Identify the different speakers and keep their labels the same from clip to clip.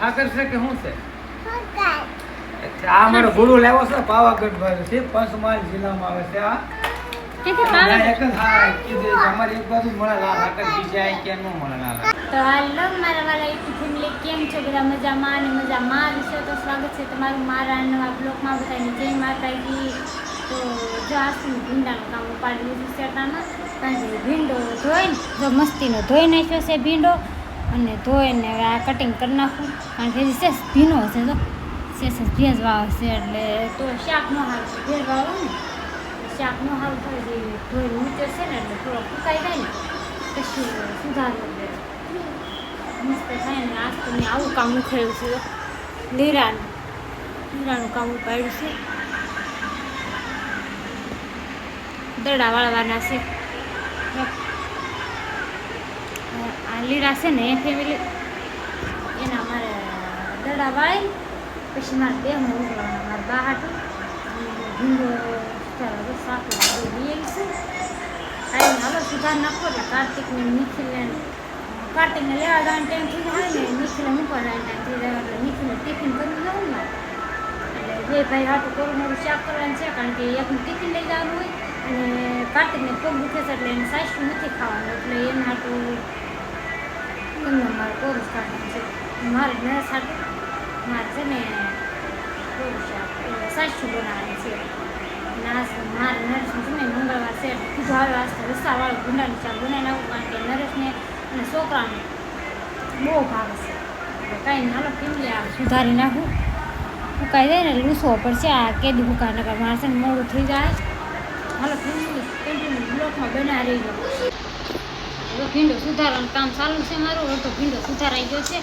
Speaker 1: હાકર છે કે શું છે? આ મારો ગુરુ લેવો છે પાવાગઢ ભાઈ છે પંચમહાલ જિલ્લામાં આવે છે આ
Speaker 2: તો હાલો મારા વાલા યુટ્યુબ ફેમિલી કેમ છો? બધા મજામાં અને મજામાં વિશે તો સ્વાગત છે તમારું મારા નવા બ્લોગમાં બધાને. જય માતાજી. તો જો આસુનું ભીંડાનું કામ ઉપાડી લીધું છે કે ભીંડો ધોઈને જો મસ્તીનો ધોઈ નાખ્યો છે ભીંડો. અને ધોઈને આ કટિંગ કરી નાખું. કારણ કે શેષ ભીનો હશે તો. શેષ ભેજ વાવશે એટલે તો શાક ન હારું ભેજ વાવો ને. શાક ન હાલ થાય ધોઈ નીચે છે ને એટલે થોડો ફૂકાઈ જાય ને. પછી સુધારવું દે મસ્ત થાય ને આજ આવું કામ ઉખેડ્યું છે લીરાનું. લીરાનું કામ ઉપાડ્યું છે. દડા વાળવાના છે. જો. આ છે ને એ ફેમિલી એના મારે દડા વાળી, પછી મારે બે હું મારા બા હાટું, અને ભીંડો ચાલો શાક લઈ આવીશું કાંઈ હાલો સુધાર નાખો એટલે કાર્તિકને નિખિલને કાર્તિકને લેવા જવાનો ટાઈમ થઈ જાય ને નિખિલને મૂકવા જવાનો ટાઈમ થઈ જાય એટલે નિખિલને ટિફિન કરી જવું ને એટલે બે ભાઈ હાટું કરું મારું શાક કરવાનું છે, કારણ કે એકનું ટિફિન લઈ જવાનું હોય અને કાર્તિકને પગ દુખે છે એટલે એને સાસુ નથી ખાવાનું, એટલે એને હાટું એમને મારે કોર્સ કાઢવાનું છે. મારે નરસ સાથે મારે છે ને કોર્સ સાચું બનાવવાનું છે. નાસ મારે નરેશને છે ને મંગળવાર છે. કીધું આવે આજ રસ્તાવાળો રસાવાળું ચાલ બનાવી આવું, કારણ કે નરેશને અને છોકરાને બહુ ભાવે છે. કાંઈ હાલો ફેમિલી આવે સુધારી નાખું? ફૂકાઈ જાય ને લૂસવો પડશે. આ કેદી ફૂકાય નગર મારે છે ને મોડું થઈ જાય. હાલો ફેમિલી કન્ટિન્યુ બ્લોકમાં બનાવી રહી ગયો ભીંડું સુધારવાનું કામ ચાલુ છે મારું તો ભીંડો સુધારાઈ ગયો છે.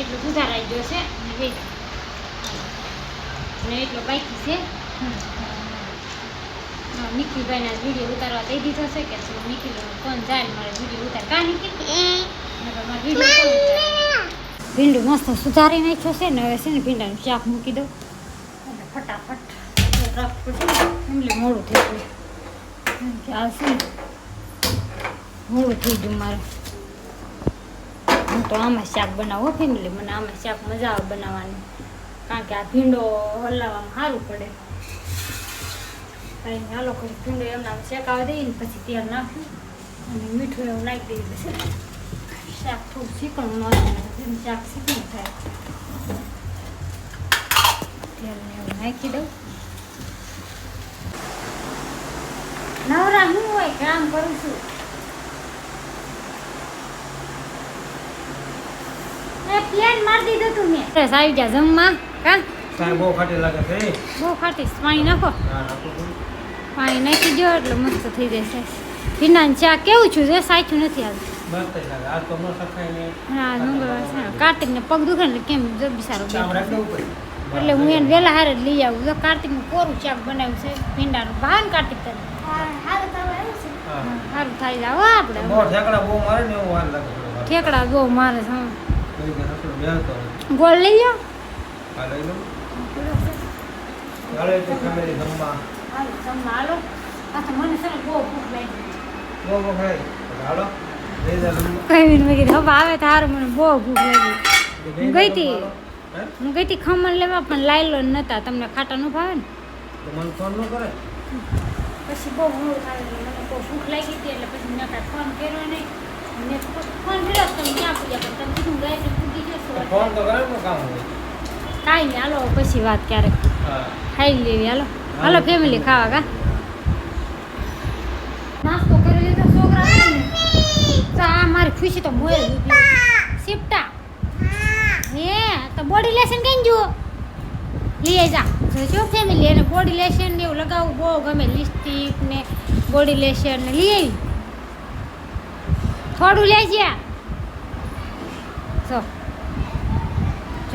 Speaker 2: એટલો સુધારાઈ ગયો છે. અને અને એટલો બાકી છે. નિખિલભાઈના વીડિયો ઉતારવા દઈ દીધો છે કે શું નિખિલ કોણ જાય મારે વીડિયો ઉતાર. કા નિખિલ? ભીંડું મસ્ત સુધારી નાખ્યો છે ને હવે છે ને ભીંડાનું શાક મૂકી દઉં. ફટાફટ. રાખવું ને મોડું થઈ ગયું. છે ને. મોડું થઈ ગયું મારે. હું તો આમાં શાક બનાવો ફેમિલી મને આમાં શાક મજા આવે બનાવવાની. કારણ કે આ ભીંડો હલાવવામાં સારું પડે. નહીં, હાલો કરી ભીંડો એમના શેકાવા દઈએ પછી તેલ નાખ્યું અને મીઠું એવું નાખી દઈએ પછી. શાક થોડું શીકણું ન થાય શાક ચીકણું થાય. તેલને એવું નાખી દઉં. નવરા હું હોય કામ કરું છું? એ પ્લેન માર દીધું તું મેં. બસ આવી જા જમવા. કા
Speaker 1: સાહેબ બહુ ખાટી લાગે છે.
Speaker 2: બહુ ખાટી. પાણી નાખો.
Speaker 1: હા, નાખો તો.
Speaker 2: પાણી નાખી દો એટલે મસ્ત થઈ જશે. ભીંડાનું ચા કેવું છું? જે સાચું નથી આવતું
Speaker 1: મસ્ત જ લાગે. આ તો ન સખાય ને.
Speaker 2: હા મંગળવાર છે. ને પગ દુખે ને એટલે કેમ જો.
Speaker 1: પડે?
Speaker 2: એટલે હું એને વહેલા હારે જ લઈ આવું. જો કાર્તિકનું કોરું ચાક બનાવ્યું છે ભીંડાનું. ભાવ ને કાર્તિક તને. સારું થાય જાવ આપણે
Speaker 1: ઠેકડા બહુ મારે ને એવું.
Speaker 2: ઠેકડા બહુ મારે છે ગોળ લઈ
Speaker 1: લઉં. ચાલો તો family જમવા.
Speaker 2: પાછા મને મને બહુ ભૂખ લાગી ગઈ હતી.
Speaker 1: હે?
Speaker 2: ગઈ હતી ખમણ લેવા, પણ લાયલો નતા તમને ખાટા નું ભાવે ને પછી બહુ બહુ ભૂખ લાગી હતી, એટલે પછી મેં ફોન કર્યો નહીં ફોન કર્યો તમે ક્યાં તમે
Speaker 1: ફોન તો કરે ને કામ
Speaker 2: કાંઈ નહીં હાલો પછી વાત ક્યારેક. ખાઈ લેવી હાલો. હાલો ફેમિલી ખાવા કા? નાસ્તો કરી લીધો છોકરા તો આ મારી ખુશી તો મોય સિફ્ટા હે તો બોડી લેશન કઈ જુઓ? લઈ જા. જોજો ફેમિલી એને બોડી લેશન ને એવું લગાવવું બહુ ગમે. લિપસ્ટિક ને બોડી લેશન ને. લઈ આવી થોડું લેજે. જો.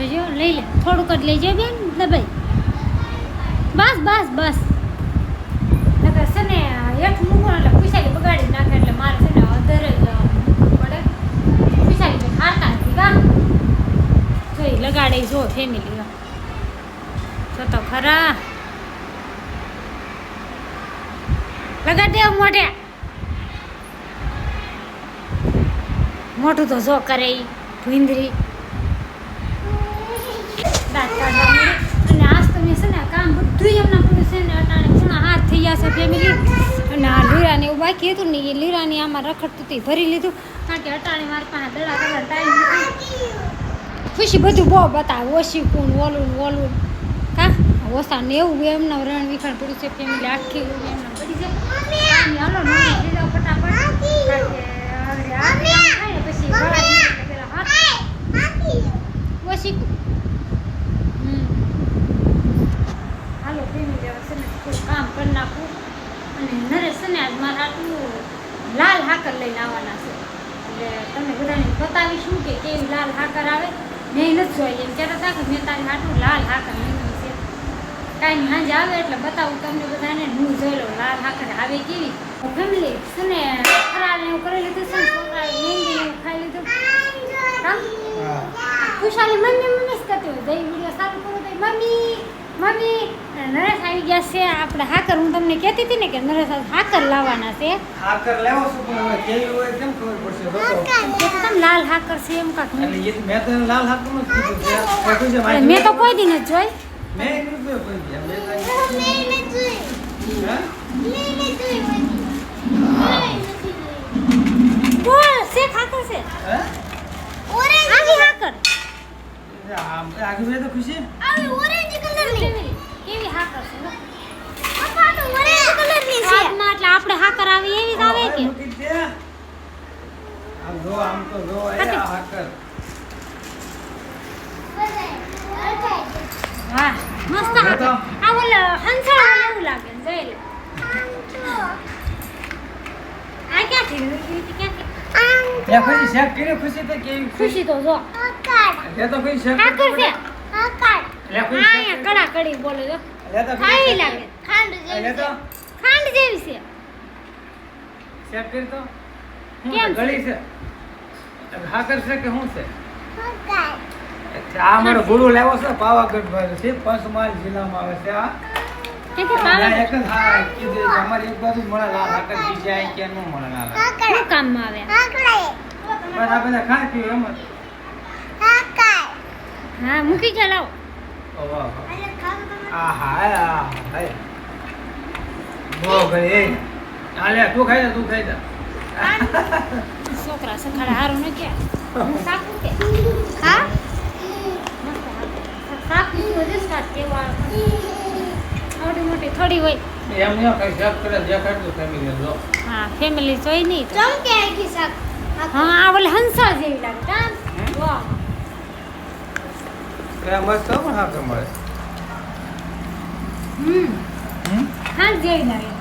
Speaker 2: જોજો લઈ લે. થોડુંક જ લેજે બેન દબાઈ બસ બસ બસ. ને હેઠ મૂકો એટલે ખુશાલી બગાડી નાખે એટલે મારે છે ને અધર જ પડે. ખુશાલી ખાતા હતી કા જો લગાડે જો ફેમિલી જો તો ખરા. લગાડ દે મોઢે. મોટું તો જો કરે ભીંદરી. ગયા છે ફેમિલી અને આ લીરાને એવું બાકી હતું ને એ લીરાની આમાં રખડતું તે ભરી લીધું. કારણ કે અટાણે મારી પાસે દડા કરવા ટાઈમ ખુશી બધું બહુ બતાવે, ઓછી કુણ, ઓલું ને ઓલું. કા ઓસા ને એવું એમના રણ વિખાણ પડ્યું છે ફેમિલી આખી એમના છે. ફટાફટ. ને પછી હાથ. ઓછી હમ હાલો ફેમિલી હવે છે ને થોડું કામ કરી નાખું અને નરેશ ને આજ મારા આટલું લાલ હાકર લઈને આવવાના છે. એટલે તમને બધાને બતાવીશું કે કેવી લાલ હાકર આવે. મેં નથી જોઈ એમ ક્યારે થાય મેં તારી આટલું લાલ હાકર લીધું છે. કાંઈ સાંજે આવે એટલે બતાવું તમને બધાને. હું જોઈ લઉં લાલ હાકર આવે કેવી. ફેમિલી છે ને ફરાળ એવું કરી લીધું છે છોકરાએ મહેંદી એવું ખાઈ લીધું. ખુશાલી મમ્મી મમ્મી જ કરતી હોય જઈ વીડિયો સારું કરો તો મમ્મી. મમ્મી નરેશ આવી ગયા છે. આપણે હાકર હું તમને કહેતી હતી ને કે નરેશ હાકર લાવવાના છે.
Speaker 1: હાકર લેવો છું પણ હવે કેવી હોય કેમ ખબર પડશે? તો તો.
Speaker 2: એમ કહેતા હતા ને લાલ હાકર છે એમ કાંક
Speaker 1: મેં તો મેં લાલ હાકરનું જ કીધું છે.
Speaker 2: મેં તો કોઈ દી જ જોઈ.
Speaker 1: મેં કીધું કોઈ દી. મેં મેં જોઈ.
Speaker 2: બોલ શેખ હાકર છે.
Speaker 1: હે? આમ
Speaker 2: કેવી હાકર છે સ્વાદમાં એટલે આપણે હાકર આવી એવી જ આવે કે
Speaker 1: આમ જો આમ તો જો આ હાકર
Speaker 2: વાહ મસ્ત હાકર આ ઓલા હંસાળ એવું લાગે ને આ ક્યાંથી લીધી? ક્યાંથી
Speaker 1: ત્યાં ખુશી શેક કરી ખુશી તો કેવી
Speaker 2: ખુશી તો જો
Speaker 1: તો શેક
Speaker 2: હાકર છે કડા કડી બોલે જો
Speaker 1: લે તો
Speaker 2: ખાંડ જેવી છે.
Speaker 1: શેક કરી તો.
Speaker 2: કેમ
Speaker 1: છે?
Speaker 2: છે?
Speaker 1: ગળી છે? હાકર છે કે શું છે? અચ્છા, આ મારો ગુરુ લેવો છે પાવાગઢ છે પંચમહાલ જિલ્લામાં આવે છે આ
Speaker 2: પાવે
Speaker 1: એક જ હા કીધું કે અમારી એક બાજુ મળે લાલ હાકર બીજા ક્યાં ન મળે લાલ
Speaker 2: કામમાં આવે?
Speaker 1: બસ આ બધા ખાય પીવે એમ.
Speaker 2: હા મૂકી છે લાવો.
Speaker 1: હા લે,
Speaker 2: છોકરા સખાડા હારું ન કે કે સ્વાદ કેવો આવે મોટી થોડી હોય
Speaker 1: એમ નહીં કઈ શેક કરે દેખાડતું family જો.
Speaker 2: હા ફેમિલી જોઈ નહીં તો. હા આ ઓલી હંસા જેવી લાગે. કામ વાહ.
Speaker 1: એ મસ્ત પણ હે
Speaker 2: લાગે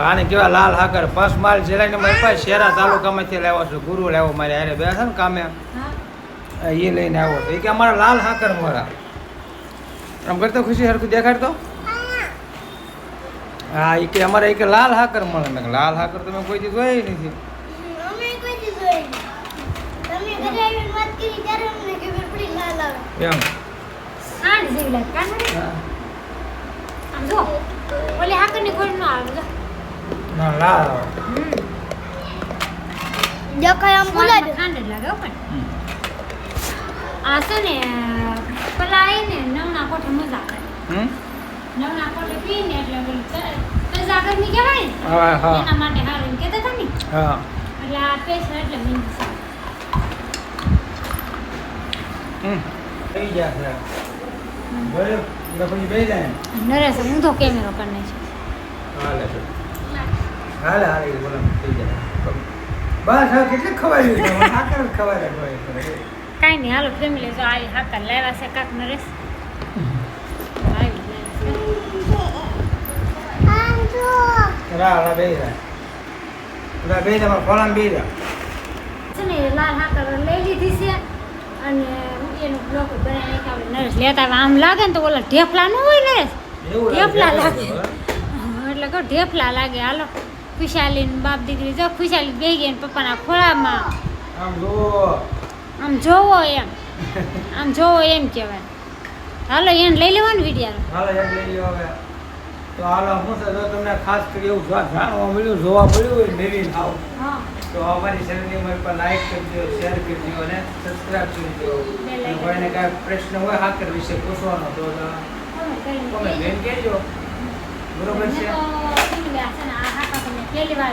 Speaker 1: આને કેવા લાલ હાકર પંચમહાલ જિલ્લાને મારી પાસે શેરા તાલુકામાંથી લાવ્યો છું ગુરુ લાવ્યો મારે હારે બેસે ને કામે એ લઈને આવ્યો હતો એ કે અમારા લાલ હાકર મારા આમ કરતો ખુશી હરખું દેખાડતો હા એ કે અમારે એ કે લાલ હાકર મળે મેં લાલ હાકર તો મેં કોઈ દી જોઈ નથી એમ.
Speaker 2: ખાંડ જેવી લાગે.
Speaker 1: હા.
Speaker 2: આમ જો ઓલી હાકરની ખોડ ન આવે જો
Speaker 1: ના લાલ
Speaker 2: હમ.
Speaker 3: દેખાય આમ
Speaker 2: સ્વાદમાં
Speaker 3: બોલાય
Speaker 2: ખાંડ લાગે પણ. આ છે ને પેલા આવીને નવના કોઠે મજા કરે નવના કોઠે પી ને એટલે તજા કહેવાય ને
Speaker 1: હા હા.
Speaker 2: એના માટે હારું એમ કહેતા હતા ને. એટલે આ પેસ્ટ એટલે નરેશ ઊંધો કેમેરો કરી નાખ્યો
Speaker 1: હાલે હાલે બોલો થઈ જાય. બસ હવે કેટલી ખવાય હાકર ખવાય
Speaker 2: કાંઈ નહીં હાલો ફેમિલી જો આવી હાકર લાવ્યા છે કાક નરેશ. આવી
Speaker 1: રા રા બે રા રા બે રા ફોલામ બે
Speaker 2: છે ને લાલ હાકર લઈ લીધી છે અને એનું બ્લોક બનાવીને આપણે નરેશ લેતા આવે. આમ લાગે ને તો ઓલા ઢેફલા ન હોય નરેશ ઢેફલા લાગે. એટલે કહો ઢેફલા લાગે. હાલો ખુશાલી ને બાપ દીકરી. જો ખુશાલી બે ગઈ ને પપ્પાના ખોળામાં.
Speaker 1: આમ
Speaker 2: જોવો. એમ. આમ જોવો એમ કહેવાય. હાલો એને લઈ લેવાનું વીડિયો
Speaker 1: હાલો લઈ લ્યો હવે. તો હાલો હું તો તમને ખાસ કરી એવું જાણવા મળ્યું જોવા મળ્યું હોય નવીન આવ તો અમારી ચેનલની અમારી પર લાઈક કરજો શેર કરજો અને સબસ્ક્રાઇબ કરજો અને કોઈને કાંઈ પ્રશ્ન હોય હાકર વિશે પૂછવાનો તો તમે બેન કહેજો. બરોબર છે?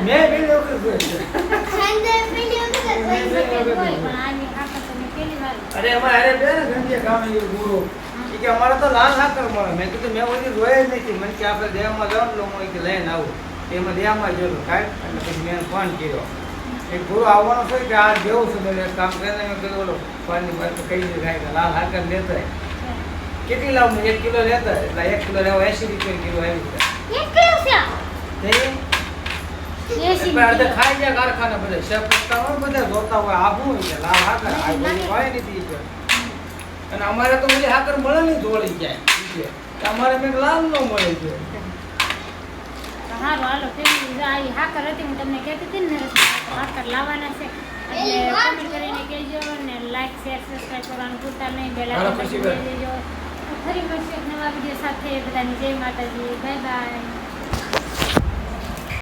Speaker 2: મેં
Speaker 1: બે વખત અરે અમારે બે ને ગામે ગુરુ. કે અમારે તો લાલ હાકર મળે મેં કીધું મેં ઓછી જોયા જ નથી. મને કે આપણે દેહમાં જવાનું હું કે લઈને આવું. એમાં દેહમાં જોયું કાંઈ. એટલે પછી મેં ફોન કર્યો. એ ગુરુ આવવાનો છે કે આ જેવું છે મેં કામ કરીને મેં કીધું બોલો ફોનની વાત કહી દીધું કાંઈ લાલ હાકર લેતા કેટલી લાવું એક કિલો લેતા. એટલે એક કિલો લેવા એસી રૂપિયા કિલો આવી જાય. ખાઈ જાય કારખાના બધા. બધા જોતા હોય. આભું શું લાલ હાકર? આ હોય નથી. અને અમારે તો બધી હાકર મળે નહીં ધોળી જાય અમારે મેં લાલ નો મળે છે.
Speaker 2: હારું હાલો ફેમિલી આ હાકર હતી હું તમને કહેતી હતી ને હાકર લાવવાના છે. એટલે કમેન્ટ કરીને કહેજો ને લાઈક શેર સબસ્ક્રાઈબ કરવાનું ભૂલતા નહીં. બેલ આઇકન દબાવી દેજો. ફરી મળશું એક નવા વીડિયો સાથે. બધાની જય માતાજી. Bye bye.